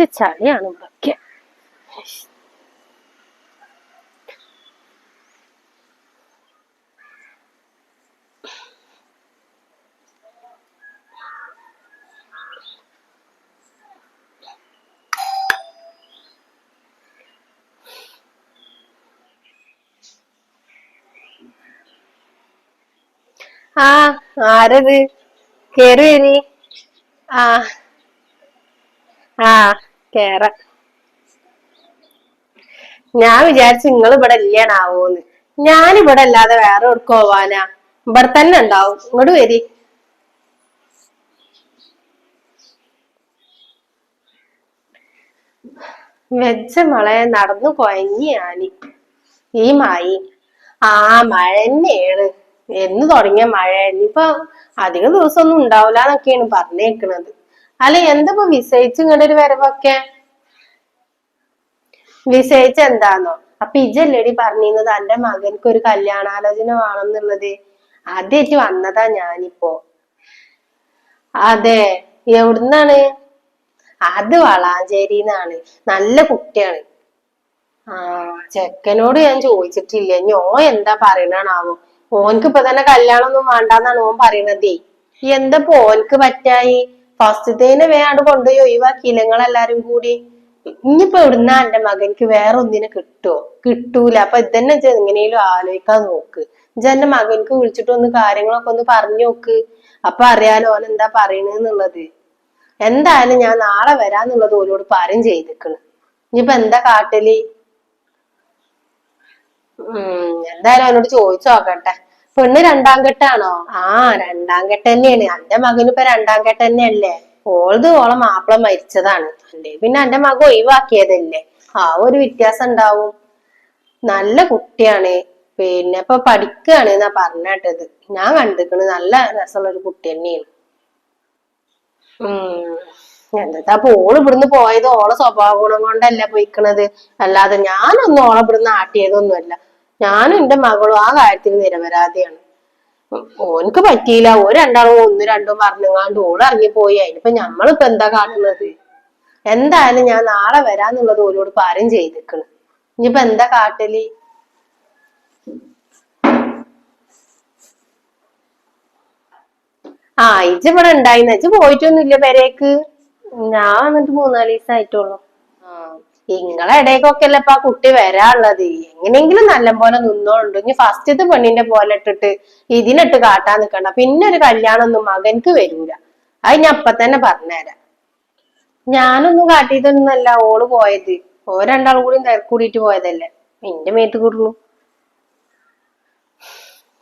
നിറച്ച് ചളിയാണ് ആ ആരത്? കേറി വരി ആ ആ. കേറ. ഞാൻ വിചാരിച്ചു നിങ്ങൾ ഇവിടെ ഇല്ലാണാവോന്ന്. ഞാൻ ഇവിടെ അല്ലാതെ വേറെ എവിടേക്ക് പോവാനാ? ഇവിടെ തന്നെ ഉണ്ടാവും. ഇങ്ങോട്ട് വരി. വെച്ച മളെ നടന്നു കൊയങ്ങി ആനി. ഈ മായി. ആ മഴ തന്നെയാണ്. എന്ന് തുടങ്ങിയ മഴ. ഇനിയിപ്പൊ അധിക ദിവസമൊന്നും ഉണ്ടാവില്ല എന്നൊക്കെയാണ് പറഞ്ഞേക്കണത്. അല്ല എന്തോ വിസയിച്ച് ഇങ്ങോട്ട് ഒരു വരവൊക്കെ? വിസയിച്ച് എന്താന്നോ? അപ്പൊ ഇജല്ലേടി പറഞ്ഞിരുന്നത് എന്റെ മകൻക്ക് ഒരു കല്യാണാലോചന വേണമെന്നുള്ളത്. ആദ്യമായിട്ട് വന്നതാ ഞാനിപ്പോ. അതെ എവിടുന്നാണ്? അത് വളാഞ്ചേരിന്നാണ്. നല്ല കുട്ടിയാണ്. ആ ചെക്കനോട് ഞാൻ ചോദിച്ചിട്ടില്ല. ഇനി ഓ എന്താ പറയണാവോ ഓൻക്ക് ഇപ്പൊ തന്നെ കല്യാണം ഒന്നും വേണ്ടാന്നാണ് ഓൻ പറയണതേ. എന്താ ഓൻക്ക് പറ്റായി? ഫസ്റ്റത്തേനെ വേണ്ട കൊണ്ടുപോയി ഒഴിവാക്കിയില്ല നിങ്ങളെല്ലാരും കൂടി. ഇനിയിപ്പോ എവിടുന്നാ എന്റെ മകൻക്ക് വേറെ ഒന്നിനെ കിട്ടുമോ കിട്ടൂല. അപ്പൊ ഇതന്നെ എങ്ങനെയും ആലോചിക്കാൻ നോക്ക്. എന്റെ മകൻക്ക് വിളിച്ചിട്ട് ഒന്ന് കാര്യങ്ങളൊക്കെ ഒന്ന് പറഞ്ഞു നോക്ക്. അപ്പൊ അറിയാലോ ഓൻ എന്താ പറയണെന്നുള്ളത്. എന്തായാലും ഞാൻ നാളെ വരാന്നുള്ളത് ഓരോട് പറയും ചെയ്തിക്കണ്. ഇനിയിപ്പൊ എന്താ കാട്ടൽ? ഉം എന്തായാലും അവനോട് ചോദിച്ചു നോക്കട്ടെ. പെണ്ണ് രണ്ടാം കെട്ടാണോ ആ രണ്ടാം കെട്ട് തന്നെയാണ്. എന്റെ മകന് ഇപ്പൊ രണ്ടാം കെട്ട് തന്നെയല്ലേ? ഓളത് ഓളെ മാപ്പിള മരിച്ചതാണ്. അല്ലേ? പിന്നെ എന്റെ മകൻ ഒഴിവാക്കിയതല്ലേ? ആ ഒരു വ്യത്യാസം ഉണ്ടാവും. നല്ല കുട്ടിയാണ്. പിന്നെ ഇപ്പൊ പഠിക്കുകയാണ് എന്നാ പറഞ്ഞിട്ടത്. ഞാൻ കണ്ടിക്കണ് നല്ല രസമുള്ള ഒരു കുട്ടി തന്നെയാണ്. ഉം. എന്താ അപ്പൊ ഓൾ ഇവിടുന്ന് പോയത് ഓളെ സ്വഭാവ ഗുണം കൊണ്ടല്ല പോയിക്കണത്? അല്ലാതെ ഞാനൊന്നും ഓളെ ഇവിടുന്ന് ആട്ടിയതൊന്നുമല്ല. ഞാനും എന്റെ മകളും ആ കാര്യത്തിൽ നിരപരാധിയാണ്. ഓനക്ക് പറ്റിയില്ല. ഓ രണ്ടാളും ഒന്ന് രണ്ടും പറഞ്ഞങ്ങാണ്ട് ഓൾ ഇറങ്ങിപ്പോയി. അതിനിപ്പോ ഞമ്മളിപ്പോ എന്താ കാട്ടുന്നത്? എന്തായാലും ഞാൻ നാളെ വരാന്നുള്ളത് ഓരോട് പാരം ചെയ്തിക്കണ്. ഇനിയിപ്പോ എന്താ കാട്ടൽ? ആ ഇജ് ഇവിടെ ഉണ്ടായിന്ന്. ഇജ് പോയിട്ടൊന്നുമില്ല പെരേക്ക്. ഞാൻ വന്നിട്ട് മൂന്നാൽ ദിവസം ആയിട്ടുള്ളൂ. ആ. ഇങ്ങളെ ഇടയ്ക്കൊക്കെ അല്ലേ ഇപ്പൊ ആ കുട്ടി വരാനുള്ളത്? എങ്ങനെയെങ്കിലും നല്ലപോലെ നിന്നോണ്ട് ഇനി ഫസ്റ്റത്തെ പെണ്ണിന്റെ പോലെ ഇട്ടിട്ട് ഇതിനിട്ട് കാട്ടാൻ നിക്കണ്ട. പിന്നെ ഒരു കല്യാണം ഒന്നും മകൻക്ക് വരൂല. അത് ഞാൻ അപ്പൊ തന്നെ പറഞ്ഞുതരാം. ഞാനൊന്നും കാട്ടിയതൊന്നല്ല ഓൾ പോയത്. ഓ രണ്ടാളും കൂടി തിരക്കൂടിയിട്ട് പോയതല്ലേ? നിന്റെ മേത്ത് കൂടുന്നു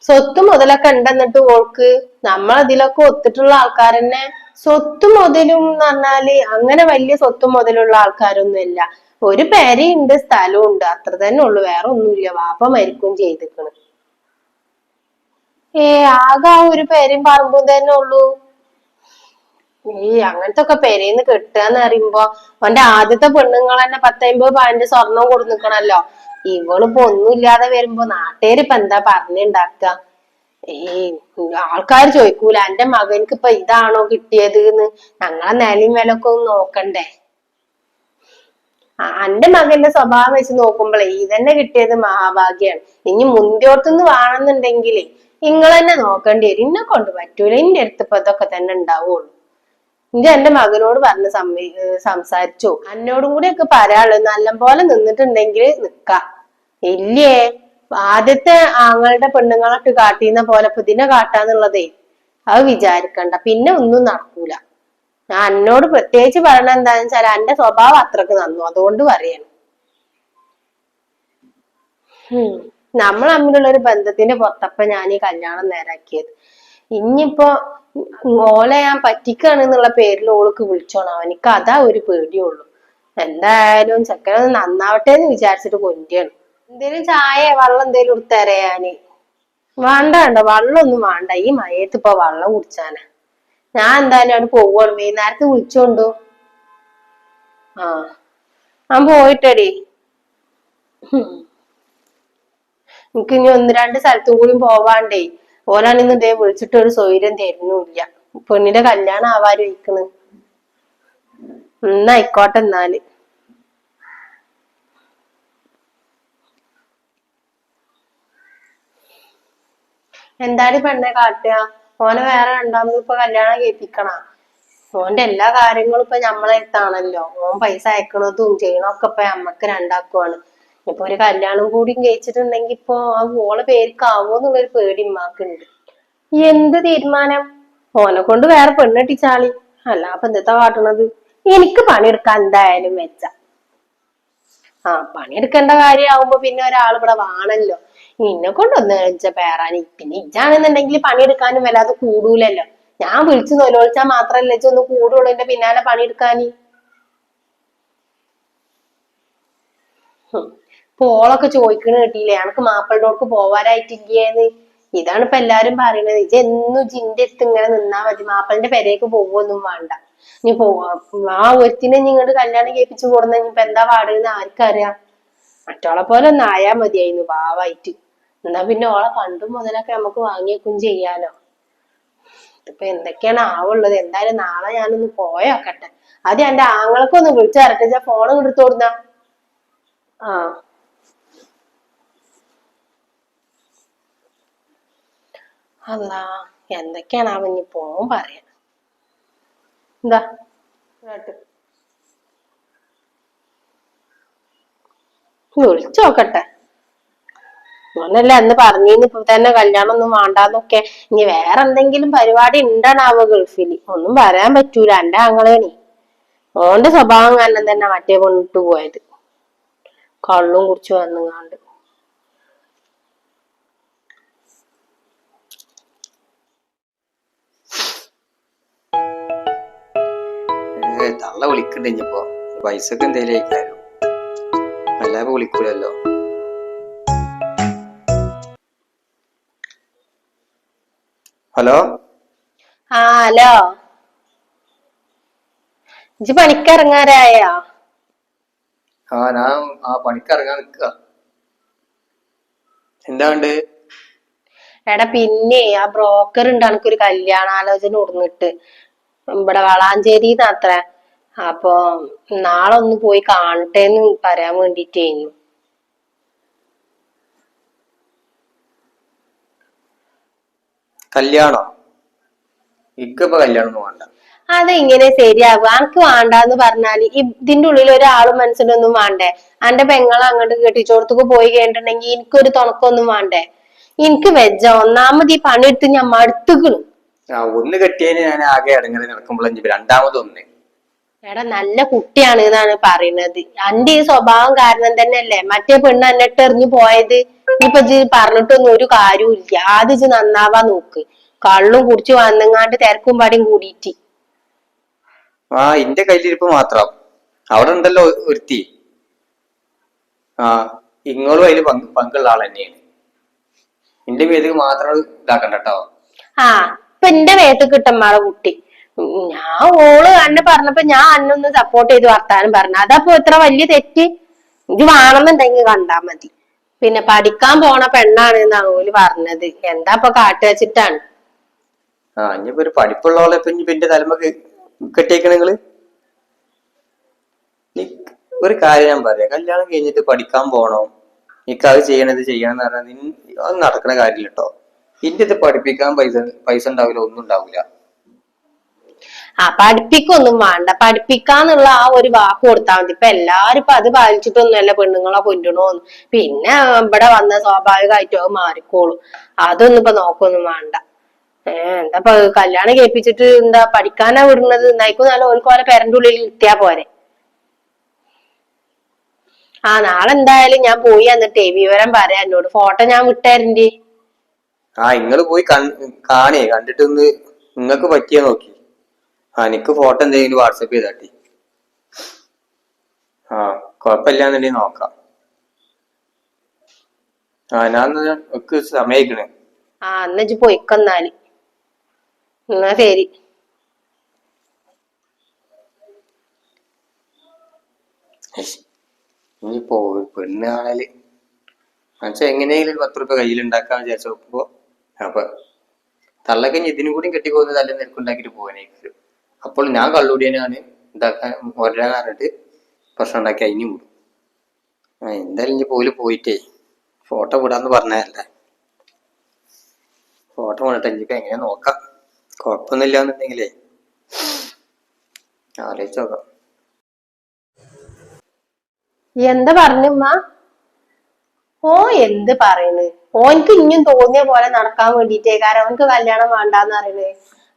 സ്വത്ത് മുതലൊക്കെ ഉണ്ടെന്നിട്ട് ഓൾക്ക് നമ്മളതിലൊക്കെ ഒത്തിട്ടുള്ള ആൾക്കാരെന്നെ സ്വത്ത് മുതലും എന്ന് പറഞ്ഞാൽ അങ്ങനെ വലിയ സ്വത്ത് മുതലുള്ള ആൾക്കാരൊന്നുമില്ല. ഒരു പേരയുണ്ട് സ്ഥലവും ഉണ്ട് അത്ര തന്നെ ഉള്ളു. വേറെ ഒന്നുമില്ല. വാപ്പ മരിക്കും ചെയ്തിക്കണ് ഏ ആകെ ആ ഒരു പേരയും പറമ്പും തന്നെ ഉള്ളൂ. ഈ അങ്ങനത്തെ ഒക്കെ പെരേന്ന് കെട്ടുകയെന്ന് പറയുമ്പോ അവന്റെ ആദ്യത്തെ പെണ്ണുങ്ങൾ തന്നെ പത്തമ്പത് പതിനഞ്ച് സ്വർണം കൊടുന്നിക്കണല്ലോ ഇവളിപ്പോ ഒന്നുമില്ലാതെ വരുമ്പോ നാട്ടുകാർ ഇപ്പൊ എന്താ പറഞ്ഞുണ്ടാക്ക ഈ ആൾക്കാർ ചോദിക്കൂല എന്റെ മകൻക്ക് ഇപ്പൊ ഇതാണോ കിട്ടിയത് എന്ന് ഞങ്ങളെ നിലയും വിലൊക്കെ ഒന്ന് നോക്കണ്ടേ? എന്റെ മകന്റെ സ്വഭാവം വെച്ച് നോക്കുമ്പോഴേ ഇതന്നെ കിട്ടിയത് മഹാഭാഗ്യാണ്. ഇനി മുന്തിയോർത്തുനിന്ന് വേണമെന്നുണ്ടെങ്കിലേ നിങ്ങൾ തന്നെ നോക്കേണ്ടി വരും. ഇന്നെ കൊണ്ട് പറ്റൂല. ഇന്റെ അടുത്ത് ഇപ്പൊ ഇതൊക്കെ തന്നെ ഉണ്ടാവുള്ളൂ. ഇന്റെ എന്റെ മകനോട് പറഞ്ഞ് സംസാരിച്ചു. എന്നോടും കൂടി ഒക്കെ പറയാനുള്ളത് നല്ലപോലെ നിന്നിട്ടുണ്ടെങ്കിൽ നിക്ക. ഇല്ലേ? ആദ്യത്തെ ആങ്ങളുടെ പെണ്ണുങ്ങളൊക്കെ കാട്ടിന്ന പോലെ പുതിന കാട്ടാന്നുള്ളതേ അത് വിചാരിക്കണ്ട. പിന്നെ ഒന്നും നടക്കൂല. ഞാൻ എന്നോട് പ്രത്യേകിച്ച് പറയണ എന്താന്ന് വെച്ചാൽ എന്റെ സ്വഭാവം അത്രയ്ക്ക് നന്നു. അതുകൊണ്ട് പറയണം. നമ്മൾ തമ്മിലുള്ള ഒരു ബന്ധത്തിന്റെ പുറത്തപ്പ ഞാൻ ഈ കല്യാണം നേരാക്കിയത്. ഇനിയിപ്പോ ഓലെ ഞാൻ പറ്റിക്കാണ് എന്നുള്ള പേരിൽ ഓൾക്ക് വിളിച്ചോണം. അവനിക്ക് അതാ ഒരു പേടിയുള്ളൂ. എന്തായാലും ചെക്കനൊന്ന് നന്നാവട്ടെ എന്ന് വിചാരിച്ചിട്ട് കൊണ്ടിയാണ് എന്തേലും ചായ വെള്ളം എന്തേലും എടുത്തരാ ഞാൻ. വേണ്ട വേണ്ട വെള്ളമൊന്നും വേണ്ട. ഈ മയത്ത് ഇപ്പൊ വെള്ളം കുടിച്ചാനാ. ഞാൻ എന്തായാലും അവിടെ പോവാണ്. വൈകുന്നേരത്ത് വിളിച്ചോണ്ടു? ആ. ഞാൻ പോയിട്ടടി. എനിക്ക് ഇനി ഒന്ന് രണ്ട് സ്ഥലത്തും കൂടി പോവാണ്ടേ. ഓലാണിന്ന് ഇതേ വിളിച്ചിട്ട് ഒരു സൗകര്യം തരുന്നില്ല. പെണ്ണിന്റെ കല്യാണം ആവാരും ഇരിക്കണ്. എന്നായിക്കോട്ടെ എന്നാൽ. എന്താടി പെണ്ണെ കാട്ടുക? ഓനെ വേറെ രണ്ടാമത് ഇപ്പൊ കല്യാണം കേൾപ്പിക്കണ ഓന്റെ എല്ലാ കാര്യങ്ങളും ഇപ്പൊ നമ്മളെ അടുത്താണല്ലോ. ഓൻ പൈസ അയക്കണതും ചെയ്യണതൊക്കെ ഇപ്പൊ നമ്മക്ക് രണ്ടാക്കുവാണ്. ഇപ്പൊ ഒരു കല്യാണം കൂടിയും കഴിച്ചിട്ടുണ്ടെങ്കി ഇപ്പൊ ആ ഓളെ പേർക്കാവോ എന്നുള്ളൊരു പേടി ഉമ്മാക്കുണ്ട് എന്ത് തീരുമാനം? ഓനെ കൊണ്ട് വേറെ പെണ്ണെട്ടിച്ചാളി അല്ല അപ്പൊ എന്താ കാട്ടണത്? എനിക്ക് പണിയെടുക്കാൻ എന്തായാലും വെച്ച. ആ പണിയെടുക്കേണ്ട കാര്യമാവുമ്പോ പിന്നെ ഒരാൾ ഇവിടെ വാണല്ലോ. നിന്നെ കൊണ്ടൊന്ന് വെച്ച പേറാനി പിന്നെ ഇജാണെന്നുണ്ടെങ്കിൽ പണിയെടുക്കാനും വല്ലാതെ കൂടൂലല്ലോ. ഞാൻ വിളിച്ചു നൊലോളിച്ചാ മാത്രല്ല ഒന്ന് കൂടുള്ളൂ എന്റെ പിന്നാലെ പണിയെടുക്കാനി. പോളൊക്കെ ചോദിക്കണ കേട്ടില്ലേ എനക്ക് മാപ്പിളോടക്ക് പോവാനായിട്ടില്ലേന്ന്? ഇതാണ് ഇപ്പൊ എല്ലാരും പറയുന്നത് ഇജ്ജ് എന്നും ജിന്റെ അടുത്ത് ഇങ്ങനെ നിന്നാ മതി. മാപ്പിളിന്റെ പെരേക്ക് പോവൊന്നും വേണ്ട. നീ പോ ആ ഒരുത്തിനെ നിങ്ങോട്ട് കല്യാണം കേൾപ്പിച്ചു കൊടുന്ന ഇപ്പൊ എന്താ പാടുന്ന ആർക്കറിയാം. മറ്റോളെ പോലെ ഒന്ന് ആയാ മതിയായിരുന്നു പാവായിട്ട് എന്നാ പിന്നെ ഓളെ പണ്ടും മുതലൊക്കെ നമുക്ക് വാങ്ങിയേക്കും ചെയ്യാലോ. ഇപ്പൊ എന്തൊക്കെയാണ് ആവുള്ളത്? എന്തായാലും നാളെ ഞാനൊന്ന് പോയോക്കട്ടെ ആദ്യം എന്റെ ആങ്ങളൊക്കൊന്ന് വിളിച്ചു തരട്ടെ ഫോൺ എടുത്തു കൊടുന്ന. ആ. അല്ല എന്തൊക്കെയാണ് അവൻ ഇനി പോവും പറയാ എന്താ? വിളിച്ചു നോക്കട്ടെ. ഓനല്ലേ അന്ന് പറഞ്ഞിന്ന് ഇപ്പൊ തന്നെ കല്യാണം ഒന്നും വേണ്ടാന്നൊക്കെ. ഇനി വേറെ എന്തെങ്കിലും പരിപാടി ഉണ്ടാണാവോ ഗൾഫിൽ ഒന്നും പറയാൻ പറ്റൂല എന്റെ ആങ്ങളേണി ഓന്റെ സ്വഭാവം കാരണം തന്നെ മറ്റേ കൊണ്ടിട്ട് പോയത്. കള്ളും കുടിച്ചു വന്നുങ്ങാണ്ട്. തള്ള വിളിക്കണ്ട് ഇനിയിപ്പോ. പൈസക്ക് എന്തേലും അല്ലാതെ വിളിക്കൂലല്ലോ. ഹലോ? ആ ഹലോ. ഇജ്ജ് പണിക്കിറങ്ങാറായോ? ആ ഞാൻ ആ പണിക്കിറങ്ങാൻ നിക്ക. എന്താ ഉണ്ട് എടാ പിന്നെ ആ ബ്രോക്കർ ഉണ്ട് എനിക്കൊരു കല്യാണാലോചന ഉടന്നിട്ട് ഇവിടെ വളാഞ്ചേരി അത്ര അപ്പൊ നാളെ ഒന്ന് പോയി കാണട്ടെ എന്ന് പറയാൻ വേണ്ടിട്ടേന്നു. കല്യാണോ. ഇക്കിപ്പോ കല്യാണം വേണ്ട. അതെങ്ങനെ ശരിയാകും? അനക്ക് വേണ്ടാന്ന് പറഞ്ഞാൽ ഇതിന്റെ ഉള്ളിൽ ഒരാളും മനസ്സിലൊന്നും വേണ്ടേ? അന്റെ പെങ്ങളെ അങ്ങോട്ട് കെട്ടിച്ചോടത്തേക്ക് പോയി കഴിഞ്ഞിട്ടുണ്ടെങ്കിൽ എനിക്കൊരു തുണക്കൊന്നും വേണ്ടേ? എനിക്ക് വെജ ഒന്നാമത് ഈ പണിയെടുത്ത് ഞാൻ മടുത്തുക്കണു ഒന്ന് കെട്ടിയതിന് ഞാൻ ആകെ ഇടങ്ങനെ നടക്കുമ്പോൾ രണ്ടാമത് ഒന്ന്. എടാ നല്ല കുട്ടിയാണ് എന്നാണ് പറയുന്നത്. അന്റെ ഈ സ്വഭാവം കാരണം തന്നെയല്ലേ? മറ്റേ പെണ്ണ് എന്നിട്ട് എറിഞ്ഞു പോയത്. ഇനിയിപ്പൊ ഇജ്ജ് പറഞ്ഞിട്ടൊന്നും ഒരു കാര്യവും ഇല്ല. ആദ്യം ഇജ്ജ് നന്നാവാൻ നോക്ക്. കള്ളും കുടിച്ചു വന്നങ്ങാണ്ട് തിരക്കും പാടിയും കൂടിയിട്ട്. ആ ഇന്റെ കയ്യിലിരിപ്പ് മാത്രം. അവിടെ ഉണ്ടല്ലോ ഒരുത്തി. ആ ഇങ്ങളും അതിൽ പങ്ക് പങ്കുള്ള ആൾ തന്നെയാണ്. എന്റെ പേര് മാത്രം ഇതാക്കണ്ട കേട്ടോ ആ ഇപ്പൊ എന്റെ വേത്ത് കിട്ടന്മാരെ കുട്ടി. ഞാൻ ഓൾ അന്നെ പറഞ്ഞപ്പോ ഞാൻ അന്നൊന്ന് സപ്പോർട്ട് ചെയ്ത് വർത്താനം പറഞ്ഞു. അതപ്പോ ഇത്ര വലിയ തെറ്റ്? ഇത് വേണമെന്നുണ്ടെങ്കിൽ കണ്ടാ മതി. പിന്നെ പഠിക്കാൻ പോണ പെണ്ണാണ് എന്നാണ് ഓൽ പറഞ്ഞത്. എന്താ ഇപ്പൊ കാട്ടു വെച്ചിട്ടാണ്? ആ ഇനിയിപ്പോ ഒരു ഒരു കാര്യം ഞാൻ പറയാം. കല്യാണം കഴിഞ്ഞിട്ട് പഠിക്കാൻ പോണോ? നിക്ക് അത് ചെയ്യണത് ചെയ്യണം എന്ന് പറഞ്ഞാൽ അത് നടക്കണ കാര്യമില്ല കേട്ടോ ഇത് പഠിപ്പിക്കാൻ പൈസ പൈസ ഉണ്ടാവില്ല ഒന്നും ഉണ്ടാവില്ല. ആ പഠിപ്പിക്കൊന്നും വേണ്ട. പഠിപ്പിക്കാന്നുള്ള ആ ഒരു വാക്ക് കൊടുത്താൽ മതി. ഇപ്പൊ എല്ലാരും ഇപ്പൊ അത് പാലിച്ചിട്ടൊന്നുമല്ല പെണ്ണുങ്ങളെ കൊല്ലണോന്ന്. പിന്നെ ഇവിടെ വന്ന സ്വാഭാവികമായിട്ടും അത് മാറിക്കോളും. അതൊന്നും ഇപ്പൊ നോക്കൊന്നും വേണ്ട. എന്താ ഇപ്പൊ കല്യാണം കേൾപ്പിച്ചിട്ട് എന്താ പഠിക്കാനാ വിടുന്നത്? നയിക്കും നല്ല ഓൽക്ക് ഓരോ പേരന്റെ ഉള്ളിൽ ഇരുത്തിയാ പോരെ. ആ നാളെ എന്തായാലും ഞാൻ പോയി എന്നിട്ടേ വിവരം പറയാം എന്നോട്. ഫോട്ടോ ഞാൻ വിട്ടാരുണ്ട്. ആ നിങ്ങൾ പോയി കാണേ. കണ്ടിട്ട് ഒന്ന് നിങ്ങക്ക് പറ്റിയ നോക്കി. എനിക്ക് ഫോട്ടോ എന്തെങ്കിലും വാട്സപ്പ് ചെയ്താട്ടി ആ കൊഴപ്പില്ലാന്നുണ്ടെങ്കിൽ നോക്കാം. ആ ഞാൻ ഒക്കെ സമയക്കണേ ആ എന്നു പോയിക്കൊന്നാൽ. എന്നാ ശരി. ഇനിയിപ്പോ പെണ്ണ് കാണൽ. എങ്ങനെയെങ്കിലും പത്ത് റുപ്യ കയ്യിലുണ്ടാക്കാൻ വിചാരിച്ചപ്പോ അപ്പൊ തള്ളക്ക് ഇനി ഇതിനും കൂടി കെട്ടിപ്പോകുന്ന തല്ല നിനക്കുണ്ടാക്കിട്ട് പോകാനായിരിക്കും അപ്പോൾ ഞാൻ കള്ളുടിയനാണ് ഇതാക്കാൻ ഒരാൾ പറഞ്ഞിട്ട് പ്രശ്നം ഉണ്ടാക്കി അതിന് വിടും. എന്തായാലും ഇനി പോലും പോയിട്ടേ ഫോട്ടോ വിടാന്ന് പറഞ്ഞതല്ലേ. ഫോട്ടോ വിടട്ടെ ഇനിയിപ്പോ എങ്ങനെ നോക്കാം. കുഴപ്പമൊന്നുമില്ല എന്നുണ്ടെങ്കിലേ ആലോചിച്ച് നോക്കാം. എന്താ പറഞ്ഞുമ്മ ഓ എന്ത് പറയണ്? ഓൻക്ക് ഇനിയും തോന്നിയ പോലെ നടക്കാൻ വേണ്ടിട്ടേ കാരണം അവനക്ക് കല്യാണം വേണ്ടാന്ന്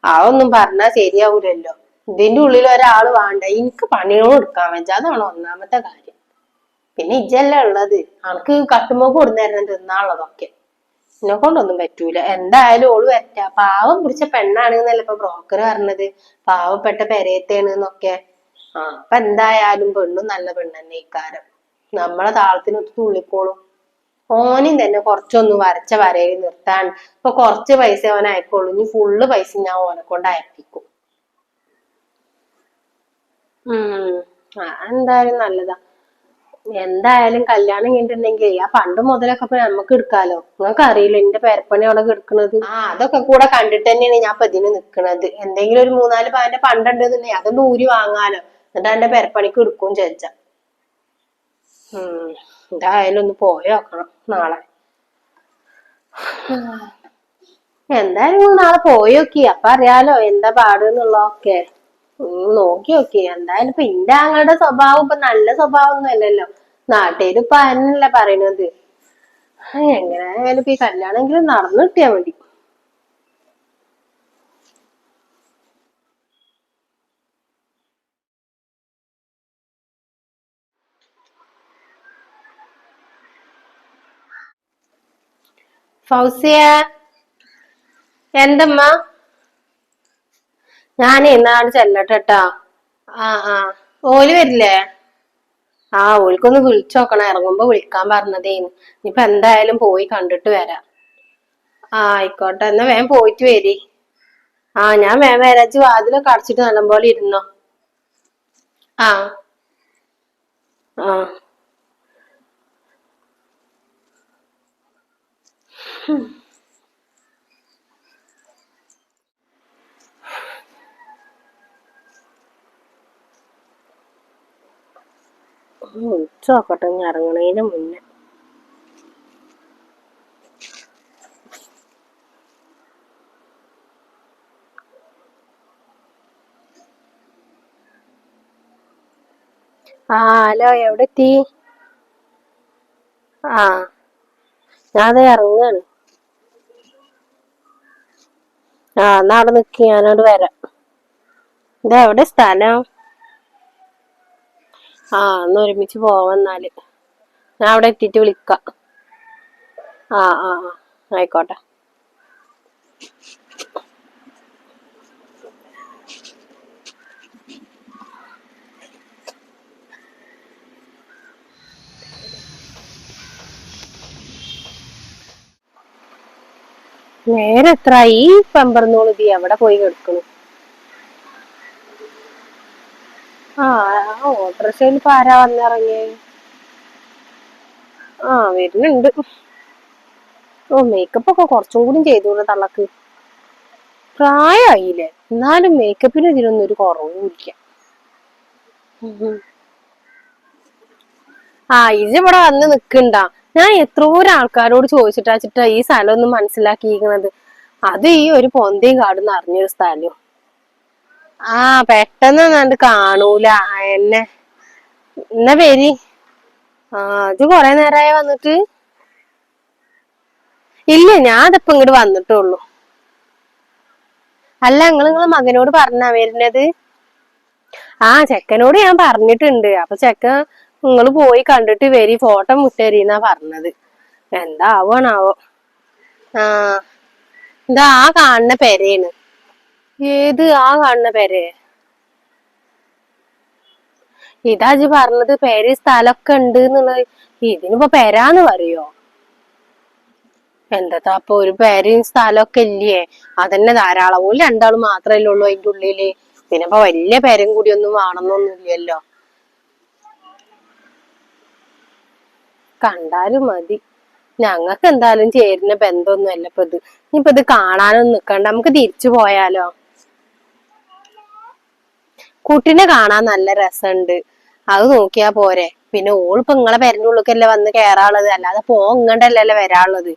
പറയണേ ഒന്നും പറഞ്ഞാ ശരിയാവൂലല്ലോ. ഇതിന്റെ ഉള്ളിൽ ഒരാൾ വേണ്ട എനിക്ക് പണികളും എടുക്കാൻ വെച്ചാൽ അതാണ് ഒന്നാമത്തെ കാര്യം. പിന്നെ ഇജല്ല ഉള്ളത്? അനക്ക് കട്ടുമ്പോ കൊടുന്നേരണം തിന്നാനുള്ളതൊക്കെ. എന്നെ കൊണ്ടൊന്നും പറ്റൂല. എന്തായാലും ഓൾ വരറ്റ പാവം പിടിച്ച പെണ്ണാണ് എന്നല്ല ഇപ്പൊ ബ്രോക്കർ പറഞ്ഞത്? പാവപ്പെട്ട പെരയത്തേണ് എന്നൊക്കെ ആ അപ്പൊ എന്തായാലും പെണ്ണും നല്ല പെണ്ണെന്നെ ഇക്കാരം നമ്മളെ താളത്തിനൊത്ത് തുള്ളിക്കോളും. ഓനും തന്നെ കുറച്ചൊന്ന് വരച്ച വരയിൽ നിർത്താൻ. ഇപ്പൊ കുറച്ച് പൈസ അവൻ അയക്കുള്ളൂ. ഇനി ഫുള്ള് പൈസ ഞാൻ ഓനെ കൊണ്ട് അയപ്പിക്കും. ഉം. എന്തായാലും നല്ലതാ. എന്തായാലും കല്യാണം കഴിഞ്ഞിട്ടുണ്ടെങ്കിൽ ആ പണ്ട് മുതലൊക്കെ ഇപ്പൊ നമുക്ക് എടുക്കാലോ? നിങ്ങൾക്ക് അറിയില്ല എന്റെ പേരപ്പണി അവിടെ എടുക്കണത് ആ അതൊക്കെ കൂടെ കണ്ടിട്ട് തന്നെയാണ് ഞാൻ ഇപ്പൊ ഇതിന് നിക്കണത്. എന്തെങ്കിലും ഒരു മൂന്നാൽ പവന്റെ പണ്ടുണ്ടെന്നുണ്ടെങ്കിൽ അതൊന്ന് ഊരി വാങ്ങാലോ. എന്നിട്ട് എന്റെ പേരപ്പണിക്ക് എടുക്കും ചോദിച്ചാ ഉം. എന്തായാലും ഒന്ന് പോയി? നോക്കണം നാളെ. എന്തായാലും നാളെ പോയി നോക്കി. അപ്പൊ അറിയാലോ എന്താ പാട് എന്നുള്ളതൊക്കെ. നോക്കി നോക്കി. എന്തായാലും ഇപ്പൊ ഇന്റെ ആങ്ങളുടെ സ്വഭാവം ഇപ്പൊ നല്ല സ്വഭാവം ഒന്നും അല്ലല്ലോ. നാട്ടുകാര് ഇപ്പൊ പറയണത്? എങ്ങനെ ആയാലും ഇപ്പൊ ഈ കല്യാണമെങ്കിലും നടന്നു കിട്ടിയാ മതി. ഫൗസിയ എന്തമ്മ? ഞാനേ നാളെ ചെല്ലട്ടെട്ടാ. ആ ആ. ഓൽ വരില്ലേ? ആ ഓൽക്കൊന്ന് വിളിച്ചു നോക്കണം ഇറങ്ങുമ്പോ വിളിക്കാൻ പറഞ്ഞതേന്ന്. ഇനിയിപ്പൊ എന്തായാലും പോയി കണ്ടിട്ട് വരാം. ആ ആയിക്കോട്ടെ. എന്നാ വേഗം പോയിട്ട് വരി. ആ ഞാൻ വേഗം വരാച്ച് വാതിലൊക്കെ അടച്ചിട്ട് നല്ലപോലെ ഇരുന്നോ. ആ. ആ. വിളിച്ചു നോക്കട്ടെ ഇനി ഇറങ്ങണേന് മുന്നേ. ആ ഹലോ എവിടെ എത്തി ആ ഞാൻ ഇറങ്ങാണ്. ആ നാളെ നിക്ക് ഞാനോട് വരാം. ഇത് എവിടെ സ്ഥലം? ആ ഒന്ന് ഒരുമിച്ച് പോവാന്നാൽ ഞാൻ അവിടെ എത്തിയിട്ട് വിളിക്കാം. ആ ആ ആ. ആയിക്കോട്ടെ. നേരെ എത്ര ഈ പെമ്പറന്നോൾ തീ എവിടെ പോയി കിടക്കണു ആ ഓട്ടോറിക്ഷയിൽ ഇപ്പൊ ആരാ വന്നിറങ്ങിയേ ആ വരുന്നുണ്ട്. ഓ മേക്കപ്പ് ഒക്കെ കുറച്ചും കൂടി ചെയ്തോളൂ തള്ളക്ക്. പ്രായമായില്ലേ എന്നാലും മേക്കപ്പിന് ഇതിനൊന്നും ഒരു കുറവുമില്ല. ആ ഇജ് ഇവിടെ വന്ന് നിക്കണ്ട ഞാൻ എത്രയോ ആൾക്കാരോട് ചോദിച്ചിട്ടാ വെച്ചിട്ട് ഈ സ്ഥലം ഒന്ന് മനസ്സിലാക്കിയിരിക്കണത്. അത് ഈ ഒരു പൊന്തയും കാടുന്ന് അറിഞ്ഞൊരു സ്ഥലം. ആ പെട്ടെന്ന് കണ്ട് കാണൂല എന്നെ. എന്നാ പേര്? ആ ഇത് കൊറേ നേരമായി വന്നിട്ട്? ഇല്ല ഞാൻ അതിപ്പോ ഇങ്ങോട്ട് വന്നിട്ടുള്ളൂ. അല്ല നിങ്ങൾ നിങ്ങളെ മകനോട് പറഞ്ഞാ വരുന്നത്? ആ ചെക്കനോട് ഞാൻ പറഞ്ഞിട്ടുണ്ട്. അപ്പൊ ചെക്കൻ നിങ്ങൾ പോയി കണ്ടിട്ട് വരി ഫോട്ടോ മുട്ടേരിന്നാ പറഞ്ഞത്. എന്താവണാവോ? ആ എന്താ ആ കാണുന്ന പെരയാണ് ഏത് ആ കാണുന്ന പെരയെ ഇതാ ജി പറഞ്ഞത് പേര് സ്ഥലമൊക്കെ ഉണ്ട് എന്നുള്ളത്. ഇതിനിപ്പോ പെരാന്ന് പറയോ? എന്താ അപ്പൊ ഒരു പേരും സ്ഥലമൊക്കെ ഇല്ലേ? അതന്നെ ധാരാളം. രണ്ടാളും മാത്രല്ലേ ഉള്ളൂ അതിന്റെ ഉള്ളിൽ. പിന്നെ വലിയ പേരും കൂടി ഒന്നും വേണമെന്നൊന്നും കണ്ടാലും മതി. ഞങ്ങക്ക് എന്തായാലും ചേരുന്ന ബന്ധമൊന്നും അല്ല ഇപ്പൊ ഇത്. ഇനിയിപ്പൊ ഇത് കാണാനൊന്നും നിക്കണ്ട. നമുക്ക് തിരിച്ചു പോയാലോ? കുട്ടിനെ കാണാൻ നല്ല രസമുണ്ട്. അത് നോക്കിയാ പോരെ. പിന്നെ ഓളിപ്പോ നിങ്ങളെ പെരന്റെ ഉള്ളിക്കല്ലേ വന്ന് കേറാനുള്ളത്? അല്ലാതെ പോ ഇങ്ങണ്ടല്ലേ വരാനുള്ളത്.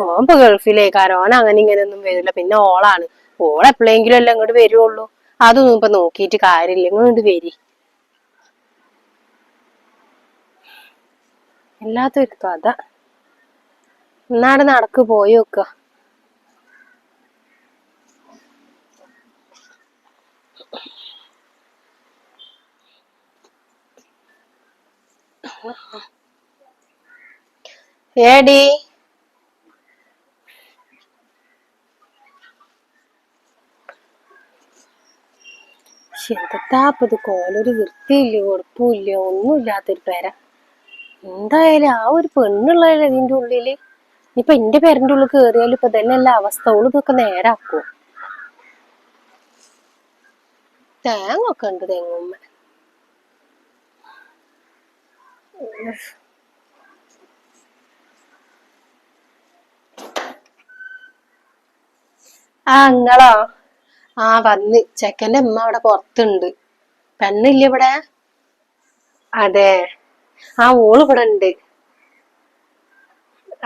ഓൻ ഇപ്പൊ ഗൾഫിലേക്കാരോ ഓൻ അങ്ങനെ ഇങ്ങനെ ഒന്നും വരില്ല. പിന്നെ ഓളാണ്. ഓൾ എപ്പോഴെങ്കിലും അല്ലേ ഇങ്ങോട്ട് വരുള്ളൂ. അതൊന്നും ഇപ്പൊ നോക്കിയിട്ട് കാര്യമില്ല. ഇങ്ങോട്ട് വരി. എല്ലാത്തൊരു കഥ എന്നാട് നടക്ക് പോയി നോക്ക. ഏടി? എന്താപ്പത് കോലൊരു വൃത്തിയില്ല ഉറപ്പുമില്ല ഒന്നുമില്ലാത്തൊരു പേര. എന്തായാലും ആ ഒരു പെണ്ണുള്ള ഇതിന്റെ ഉള്ളിൽ ഇപ്പൊ എന്റെ പേരന്റെ ഉള്ളിൽ കേറിയാലും ഇപ്പൊ തന്നെയല്ല അവസ്ഥ ഓൾ ഇതൊക്കെ നേരാക്കോ. തേങ്ങൊക്കെ ഉണ്ട് തെങ്ങുമ്മ. ആ ഇങ്ങളോ? ആ വന്ന്. ചെക്കന്റെ അമ്മ അവിടെ പുറത്തുണ്ട്. പെണ്ണില്ല ഇവിടെ? അതെ. ആ ഓൾ ഇവിടെ ഉണ്ട്.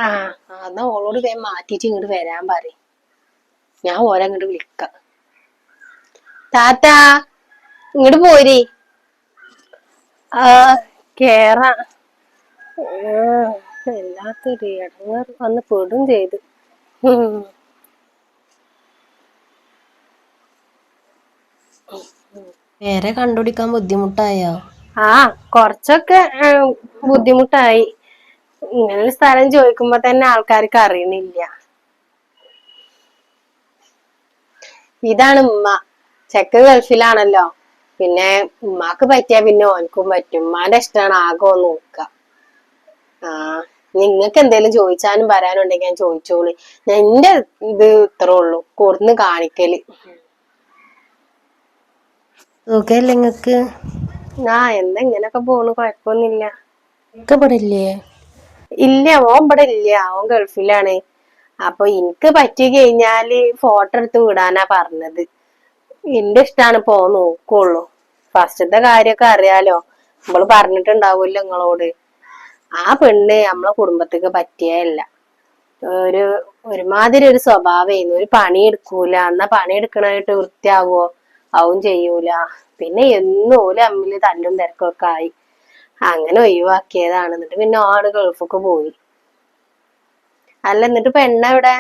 ആ എന്നാ ഓളോട് വേഗം മാറ്റിട്ട് ഇങ്ങോട്ട് വരാൻ പറ ഞാൻ ഓരെ അങ്ങോട്ട് വിളിക്കാം. താത്ത ഇങ്ങോട്ട് പോരി. ആ കേറാ. എല്ലാത്തൊരു വന്ന് പെടും ചെയ്ത്. വേറെ കണ്ടുപിടിക്കാൻ ബുദ്ധിമുട്ടായോ? ആ കൊറച്ചൊക്കെ ബുദ്ധിമുട്ടായി. ഇങ്ങനെ ഒരു സ്ഥലം ചോദിക്കുമ്പോ തന്നെ ആൾക്കാർക്ക് അറിയണില്ല. ഇതാണ് ഉമ്മ. ചെക്ക് ഗൾഫിലാണല്ലോ. പിന്നെ ഉമ്മാക്ക് പറ്റിയാ പിന്നെ ഓനക്കും പറ്റും. ഉമ്മാന്റെ ഇഷ്ടമാണ് ആകെ നോക്ക. ആ നിങ്ങക്ക് എന്തേലും ചോദിച്ചാനും പറയാനുണ്ടെങ്കിൽ ഞാൻ ചോദിച്ചോളി. എന്റെ ഇത് ഇത്രേ ഉള്ളൂ. കൊടുന്ന് കാണിക്കൽ. സുഖല്ലേ നിങ്ങക്ക് ആ എന്താ ഇങ്ങനൊക്കെ പോണു കുഴപ്പമൊന്നുമില്ല ഇവിടെ ഇല്ലേ? ഇല്ല ഓൻ ഇവിടെ ഇല്ല ഓൻ ഗൾഫിലാണ്. അപ്പൊ എനിക്ക് പറ്റി കഴിഞ്ഞാൽ ഫോട്ടോ എടുത്ത് വിടാനാ പറഞ്ഞത്. എന്റെ ഇഷ്ടാണ് ഇപ്പൊ ഓൻ നോക്കുള്ളൂ. ഫസ്റ്റത്തെ കാര്യൊക്കെ അറിയാലോ. നമ്മൾ പറഞ്ഞിട്ടുണ്ടാവൂല്ലോ നിങ്ങളോട്. ആ പെണ്ണ് നമ്മളെ കുടുംബത്തേക്ക് പറ്റിയല്ല ഒരു ഒരുമാതിരി ഒരു സ്വഭാവമായിരുന്നു ഒരു പണി എടുക്കൂല എന്നാ പണി എടുക്കണായിട്ട് വൃത്തിയാവോ? അതും ചെയ്യൂല. പിന്നെ എന്നും ഓൽ അമ്മിൽ തല്ലും തിരക്കൊക്കെ ആയി. അങ്ങനെ ഒഴിവാക്കിയതാണ്. എന്നിട്ട് പിന്നെ ആൾ ഗൾഫൊക്കെ പോയി. അല്ല എന്നിട്ട് പെണ്ണ എവിടെ?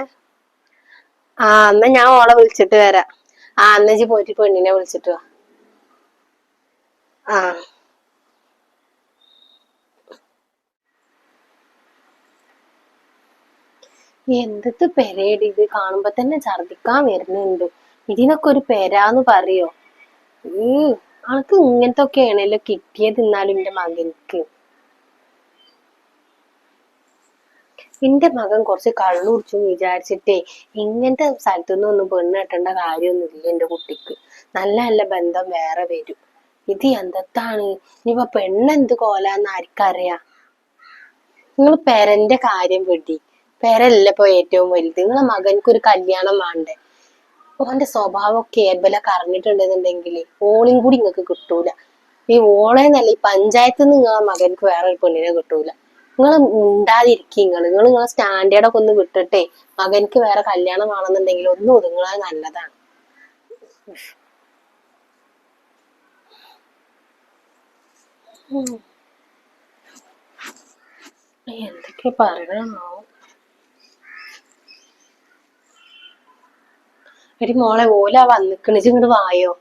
ആ എന്നാ ഞാൻ ഓളെ വിളിച്ചിട്ട് വരാം. ആ എന്നാ പോയിട്ട് പെണ്ണിനെ വിളിച്ചിട്ട് വാ. ആ. എന്തൊക്കെ പെരേടി ഇത് കാണുമ്പോ തന്നെ ഛർദിക്കാൻ വരുന്നുണ്ട്. ഇതിനൊക്കെ ഒരു പെരാന്ന് പറയോ? ഈ ആൾക്ക് ഇങ്ങനത്തെ ഒക്കെ ആണല്ലോ കിട്ടിയത് എന്നാലും എന്റെ മകനിക്ക് എന്റെ മകൻ കുറച്ച് കള്ളു കുടിച്ചു വിചാരിച്ചിട്ടേ ഇങ്ങനത്തെ സ്ഥലത്തുനിന്ന് ഒന്നും പെണ്ണ് കെട്ടേണ്ട കാര്യമൊന്നുമില്ല എന്റെ കുട്ടിക്ക്. നല്ല നല്ല ബന്ധം വേറെ വരും. ഇത് എന്തത്താണ്? ഇനിയിപ്പോ പെണ്ണെന്ത് കോലാന്ന് ആർക്കറിയാ? നിങ്ങൾ പെരന്റെ കാര്യം വിടി. പെരല്ല ഇപ്പൊ ഏറ്റവും വലുത്. നിങ്ങളെ മകൻക്ക് ഒരു കല്യാണം വേണ്ടേ? ഓന്റെ സ്വഭാവമൊക്കെ ഏബലൊക്കെ അറിഞ്ഞിട്ടുണ്ടെന്നുണ്ടെങ്കിൽ ഓളും കൂടി നിങ്ങൾക്ക് കിട്ടൂല. ഈ ഓളെന്നല്ല ഈ പഞ്ചായത്ത് നിന്ന് നിങ്ങളെ മകൻക്ക് വേറെ ഒരു പെണ്ണിനെ കിട്ടൂല. നിങ്ങൾ ഉണ്ടാതിരിക്കുക നിങ്ങൾ നിങ്ങൾ നിങ്ങളെ സ്റ്റാൻഡേർഡ് ഒക്കെ ഒന്ന് വിട്ടിട്ടേ മകൻക്ക് വേറെ കല്യാണം ആണെന്നുണ്ടെങ്കിൽ ഒന്ന് ഒതുങ്ങാൻ നല്ലതാണ്. എന്തൊക്കെ പറയണോ എടി മോളെ ഓല വന്നിക്കണ്. ഇങ്ങോട്ട് വായോ?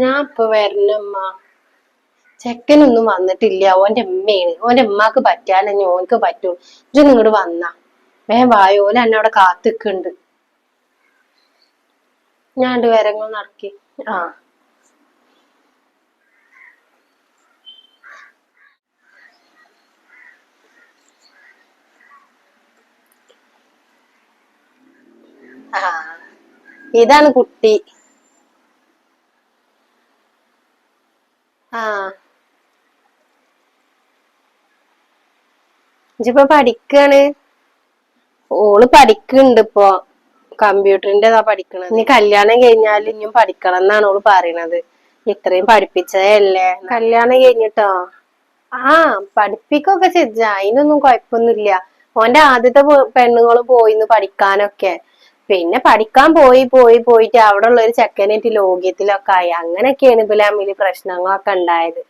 ഞാൻ ഇപ്പൊ വരണമ്മ ചെക്കനൊന്നും വന്നിട്ടില്ല. ഓന്റെ ഉമ്മയാണ്. ഓന്റെ ഉമ്മാക്ക് പറ്റാലെന്നെ ഓനക്ക് പറ്റുള്ളൂ ഇജ് ഇങ്ങോട്ട് വന്ന. വേ വായോ. ഓല എന്നെ അവിടെ കാത്തിക്കുണ്ട്. ഞാൻ രണ്ട് പേരങ്ങൾ നടക്കി. ആ. ഇതാണ് കുട്ടി. ആ. ഇപ്പൊ പഠിക്കാണ്? ഓൾ പഠിക്കുന്നുണ്ട് ഇപ്പൊ. കമ്പ്യൂട്ടറിന്റെ ഇതാ പഠിക്കണത്. ഇനി കല്യാണം കഴിഞ്ഞാൽ ഇനിയും പഠിക്കണം എന്നാണ് ഓൾ പറയണത്. ഇത്രയും പഠിപ്പിച്ചതല്ലേ? കല്യാണം കഴിഞ്ഞിട്ടോ? ആ പഠിപ്പിക്കൊക്കെ ചെയ്ത. അതിനൊന്നും കുഴപ്പമൊന്നുമില്ല. ഓന്റെ ആദ്യത്തെ പെണ്ണുങ്ങൾ പോയിന്ന് പഠിക്കാനൊക്കെ. പിന്നെ പഠിക്കാൻ പോയി പോയി പോയിട്ട് അവിടെ ഉള്ള ഒരു ചെക്കനായിട്ട് ലോക്യത്തിലൊക്കെ ആയി. അങ്ങനെയൊക്കെയാണ് തമ്മിൽ പ്രശ്നങ്ങളൊക്കെ ഉണ്ടായത്.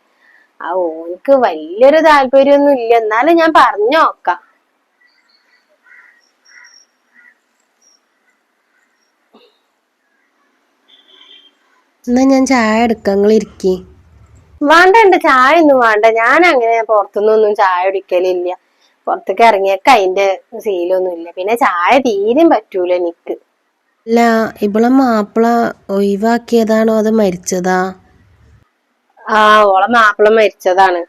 ആ ഓനിക്ക് വലിയൊരു താല്പര്യമൊന്നും ഇല്ല. എന്നാലും ഞാൻ പറഞ്ഞു നോക്കാം. എന്നാ ഞാൻ ചായ എടുക്കാം. നിങ്ങൾ ഇരിക്കി. വേണ്ട. ചായ ഒന്നും വേണ്ട. ഞാൻ അങ്ങനെ പുറത്തുനിന്നൊന്നും ചായ കുടിക്കലില്ല. പുറത്തേക്ക് ഇറങ്ങിയൊക്കെ അതിന്റെ ശീലമൊന്നും ഇല്ല പിന്നെ ചായ തീരും പറ്റൂല എനിക്ക്. അല്ല ഇവളെ മാപ്പിള ഒഴിവാക്കിയതാണോ അത് മരിച്ചതാ? ആ ഓളെ മാപ്പിള മരിച്ചതാണ്.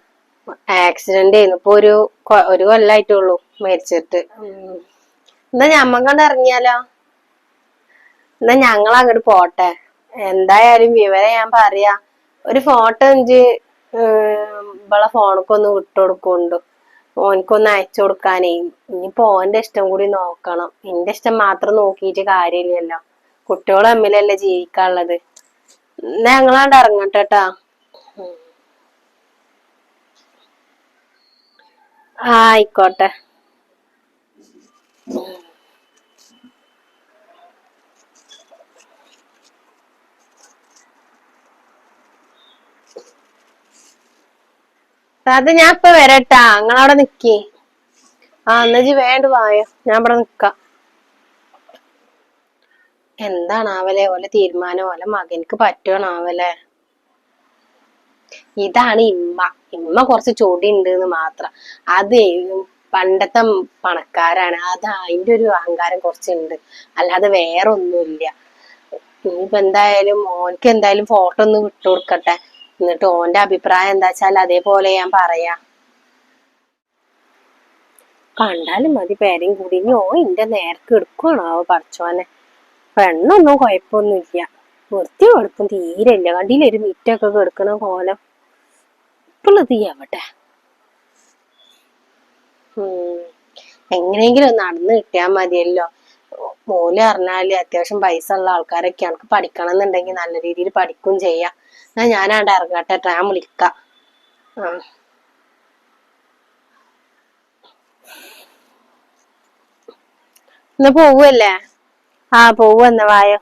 ആക്സിഡന്റ് ആയിരുന്നു. ഇപ്പൊ ഒരു ഒരു കൊല്ലായിട്ടുള്ളൂ മരിച്ചിട്ട്. എന്നാ ഞമ്മക്കണ്ട് ഇറങ്ങിയാലോ? എന്നാ ഞങ്ങൾ അങ്ങോട്ട് പോട്ടെ. എന്തായാലും വിവരം ഞാൻ പറയാ. ഒരു ഫോട്ടോ എനിക്ക് ഇവളെ ഫോണൊക്കെ ഒന്ന് വിട്ടുകൊടുക്കുന്നുണ്ട് ഓനക്കൊന്ന് അയച്ചു കൊടുക്കാനേ. ഇനിയിപ്പോ ഓന്റെ ഇഷ്ടം കൂടി നോക്കണം. എന്റെ ഇഷ്ടം മാത്രം നോക്കിയിട്ട് കാര്യമില്ലല്ലോ. കുട്ടികൾ തമ്മിലല്ലേ ജീവിക്കാനുള്ളത്. എന്നാ ഞങ്ങളാണ്ട് ഇറങ്ങട്ടെ ട്ടാ ആ ആയിക്കോട്ടെ. അത് ഞാൻ ഇപ്പൊ വരട്ടാ. നിങ്ങളവിടെ നിക്കി. ആ എന്നാ ജി വേണ്ട വായോ. ഞാൻ ഇവിടെ എന്താണ് എന്താണാവലെ? ഓലെ തീരുമാനം. ഓലെ മകനിക്ക് പറ്റുവാണാവലെ? ഇതാണ് ഇമ്മ. ഇമ്മ കുറച്ച് ചൊടി ഉണ്ട് എന്ന് മാത്രം. അത് പണ്ടത്തെ പണക്കാരാണ്. അത് അതിന്റെ ഒരു അഹങ്കാരം കുറച്ചുണ്ട്. അല്ലാതെ വേറെ ഒന്നുമില്ല ഇനിയിപ്പോ എന്തായാലും ഓൻക്ക് എന്തായാലും ഫോട്ടോ ഒന്ന് വിട്ടുകൊടുക്കട്ടെ എന്നിട്ട് ഓന്റെ അഭിപ്രായം എന്താ വെച്ചാൽ അതേപോലെ ഞാൻ പറയാ. കണ്ടാലും മതി പേരും കൂടി. ഇനി ഓ ഇന്റെ നേർക്ക് എടുക്കുവാണോ പറിച്ചോനെ പെണ്ണൊന്നും കുഴപ്പമൊന്നുമില്ല. വൃത്തി വെളുപ്പും തീരെ ഇല്ല. കണ്ടില്ല ഒരു മിറ്റൊക്കെ കെടുക്കണ പോലെ ഇപ്പോഴത് ഉം. എങ്ങനെയെങ്കിലും നടന്ന് കിട്ടിയാൽ മതിയല്ലോ. മോൽ പറഞ്ഞാൽ അത്യാവശ്യം പൈസ ഉള്ള ആൾക്കാരൊക്കെ എനിക്ക് പഠിക്കണം എന്നുണ്ടെങ്കിൽ നല്ല രീതിയിൽ പഠിക്കും ചെയ്യാം. എന്നാ ഞാനാണ്ട് ഇറങ്ങട്ടെ ട്ടോ, ഞാൻ വിളിക്കാം. ആ. ഇന്ന് പോവല്ലേ? ആ പോവെന്ന വായോ.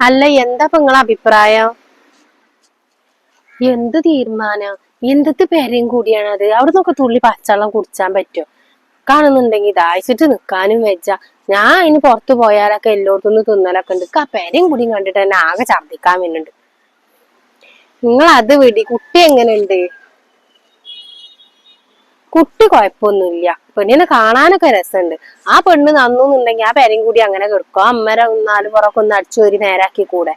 അല്ല എന്താ ഇപ്പൊ നിങ്ങളെ അഭിപ്രായം? എന്ത് തീരുമാനം? എന്തത്തെ പേരെയും കൂടിയാണ് അത് അവിടെ നിന്നൊക്കെ തുള്ളി പച്ചവെള്ളം കുടിച്ചാൻ പറ്റുമോ കാണുന്നുണ്ടെങ്കിൽ ദാഹിച്ചിട്ട് നിക്കാനും വെച്ച. ഞാൻ ഇനി പുറത്തു പോയാലൊക്കെ എല്ലായിടത്തുനിന്ന് തിന്നലൊക്കെ ഉണ്ട്. ആ പേരെയും കൂടിയും കണ്ടിട്ട് തന്നെ ആകെ ഛർദിക്കാൻ വരുന്നുണ്ട്. നിങ്ങൾ അത് വിടി. കുട്ടി എങ്ങനെയുണ്ട്? കുട്ടി കുഴപ്പമൊന്നുമില്ല. പെണ്ണിനെ കാണാനൊക്കെ രസമുണ്ട്. ആ പെണ്ണ് നന്നുന്നുണ്ടെങ്കിൽ ആ പേരും കൂടി അങ്ങനെ കിടക്കും. അമ്മര നാല് പുറമൊക്കെ ഒന്ന് അടിച്ചു ഒരു നേരാക്കി കൂടെ.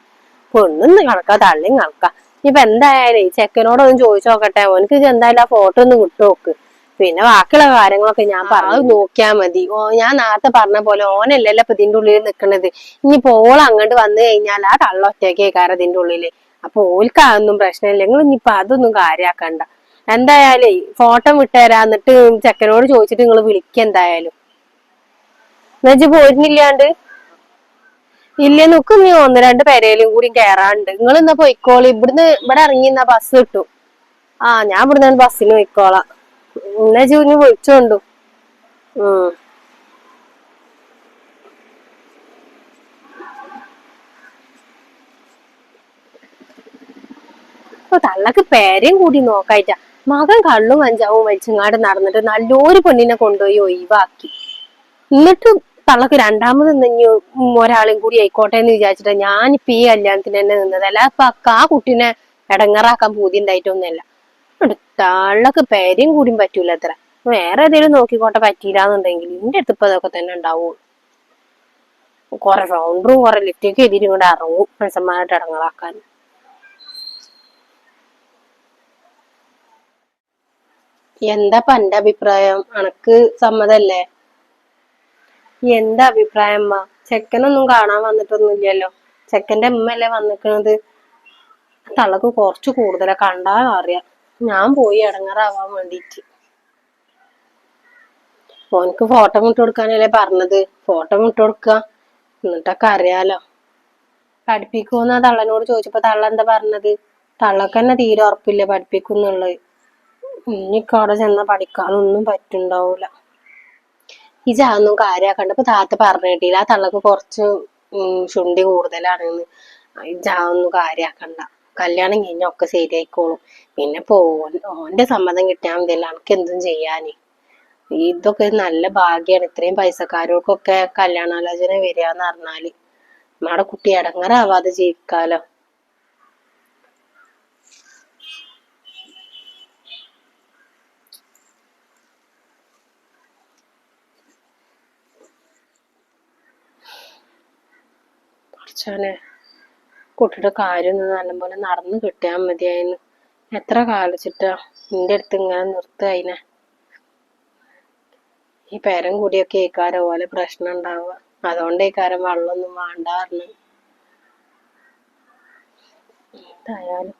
പെണ്ണൊന്ന് കണക്ക തള്ളിയും കണക്കാം ഇപ്പൊ എന്തായാലും ചെക്കനോടൊന്ന് ചോദിച്ചു നോക്കട്ടെ. ഓനക്ക് എന്തായാലും ആ ഫോട്ടോ ഒന്ന് വിട്ടു നോക്ക്. പിന്നെ ബാക്കിയുള്ള കാര്യങ്ങളൊക്കെ ഞാൻ പറഞ്ഞു നോക്കിയാ മതി. ഓ ഞാൻ നേരത്തെ പറഞ്ഞ പോലെ ഓനല്ലല്ലോ ഇപ്പൊ ഇതിന്റെ ഉള്ളിൽ നിക്കണത്. ഇനിയിപ്പോ ഓൾ അങ്ങോട്ട് വന്നു കഴിഞ്ഞാൽ ആ തള്ള ഒറ്റയ്ക്കേക്കാരം ഇതിന്റെ ഉള്ളിൽ. അപ്പൊ ഓൽക്ക് അതൊന്നും പ്രശ്നമില്ല. നിങ്ങൾ ഇനിയിപ്പൊ അതൊന്നും കാര്യാക്കണ്ട. എന്തായാലേ ഫോട്ടോ വിട്ടുതരാ എന്നിട്ട് ചെക്കനോട് ചോദിച്ചിട്ട് നിങ്ങൾ വിളിക്ക എന്തായാലും. എന്നുവെച്ച് പോരുന്നില്ലാണ്ട് ഇല്ല നോക്ക് നീ ഒന്ന് രണ്ട് പേരേലും കൂടി കേറാണ്ട്. നിങ്ങൾ എന്നാ പോയിക്കോളി. ഇവിടുന്ന് ഇവിടെ ഇറങ്ങി എന്നാ ബസ് കിട്ടും. ആ ഞാൻ ഇവിടുന്ന് ബസ്സിന് പോയിക്കോളാം. എന്നാ ചൂഞ്ഞ് വിളിച്ചോണ്ടു. ഉം. തള്ളക്ക് പേരെയും കൂടി നോക്കായിട്ട. മകൻ കള്ളും കഞ്ചാവും വലിച്ചങ്ങാട് നടന്നിട്ട് നല്ലൊരു പെണ്ണിനെ കൊണ്ടുപോയി ഒഴിവാക്കി. എന്നിട്ട് തള്ളക്ക് രണ്ടാമത് നിന്ന് ഒരാളെയും കൂടി ആയിക്കോട്ടെ എന്ന് വിചാരിച്ചിട്ട് ഞാനിപ്പോ ഈ കല്യാണത്തിന് തന്നെ നിന്നത്. അല്ല അപ്പൊ ആ കുട്ടീനെ ഇടങ്ങറാക്കാൻ പൂതി ഉണ്ടായിട്ടൊന്നുമല്ല. എന്നിട്ട് പേരും കൂടി കൂടിയും പറ്റൂല അത്ര. വേറെ ഏതെങ്കിലും നോക്കിക്കോട്ടെ പറ്റിയില്ലാന്നുണ്ടെങ്കിൽ എന്റെ അടുത്ത് ഇപ്പൊ അതൊക്കെ തന്നെ ഉണ്ടാവുള്ളൂ കൊറേ ഫൗണ്ടറും കൊറേ ലിഫ്റ്റൊക്കെ എഴുതിയിട്ട് ഇങ്ങോട്ട് ഇറങ്ങും മനുഷ്യന്മാരായിട്ട് ഇടങ്ങളാക്കാൻ എന്താ എന്റെ അഭിപ്രായം? അനക്ക് സമ്മതല്ലേ? എന്താ അഭിപ്രായം അമ്മ? ചെക്കനൊന്നും കാണാൻ വന്നിട്ടൊന്നുമില്ലല്ലോ ചെക്കന്റെ അമ്മയല്ലേ വന്നിക്കണത്? തള്ളക്ക് കുറച്ച് കൂടുതലാ. കണ്ടാ അറിയാം. ഞാൻ പോയി ഇടങ്ങാറാവാൻ വേണ്ടിട്ട്. ഓനക്ക് ഫോട്ടോ വിട്ട് കൊടുക്കാനല്ലേ പറഞ്ഞത്. ഫോട്ടോ വിട്ട് കൊടുക്ക. എന്നിട്ടൊക്കെ അറിയാലോ പഠിപ്പിക്കുമെന്നാ തള്ളനോട് ചോദിച്ചപ്പോ തള്ള എന്താ പറഞ്ഞത്? തള്ളക്ക് തന്നെ തീരെ ഉറപ്പില്ല പഠിപ്പിക്കുന്നുള്ളത്. ഇനിക്ക് അവിടെ ചെന്നാ പഠിക്കാനൊന്നും പറ്റുണ്ടാവൂല. ഇജാതൊന്നും കാര്യാക്കണ്ട ഇപ്പൊ താത്ത പറഞ്ഞു കിട്ടിയില്ല ആ തള്ളക്ക് കുറച്ച് ശുണ്ടി കൂടുതലാണെന്ന്. ഇജാതൊന്നും കാര്യാക്കണ്ട കല്യാണം കഴിഞ്ഞ ഒക്കെ ശരിയായിക്കോളും. പിന്നെ ഇപ്പൊ ഓന്റെ സമ്മതം കിട്ടിയാൽ മതിയല്ല എനിക്ക് എന്തും ചെയ്യാന്. ഇതൊക്കെ നല്ല ഭാഗ്യാണ്. ഇത്രയും പൈസക്കാരോർക്കൊക്കെ കല്യാണാലോചന വരികയെന്ന് പറഞ്ഞാൽ. നമ്മുടെ കുട്ടി ഇടങ്ങറാവാതെ ജീവിക്കാലോ. കുറച്ചോനെ കുട്ടിയുടെ കാര്യം നല്ലപോലെ നടന്ന് കിട്ടിയാൽ മതിയായിരുന്നു എത്ര കാലിച്ചിട്ടാ നിന്റെ അടുത്ത് ഇങ്ങനെ നിർത്തുക അതിനെ ഈ പേരം കൂടിയൊക്കെ ഏക്കാരം പോലെ പ്രശ്നം ഉണ്ടാവുക. അതുകൊണ്ട് ഏക്കാരം വെള്ളമൊന്നും വേണ്ട പറഞ്ഞു. എന്തായാലും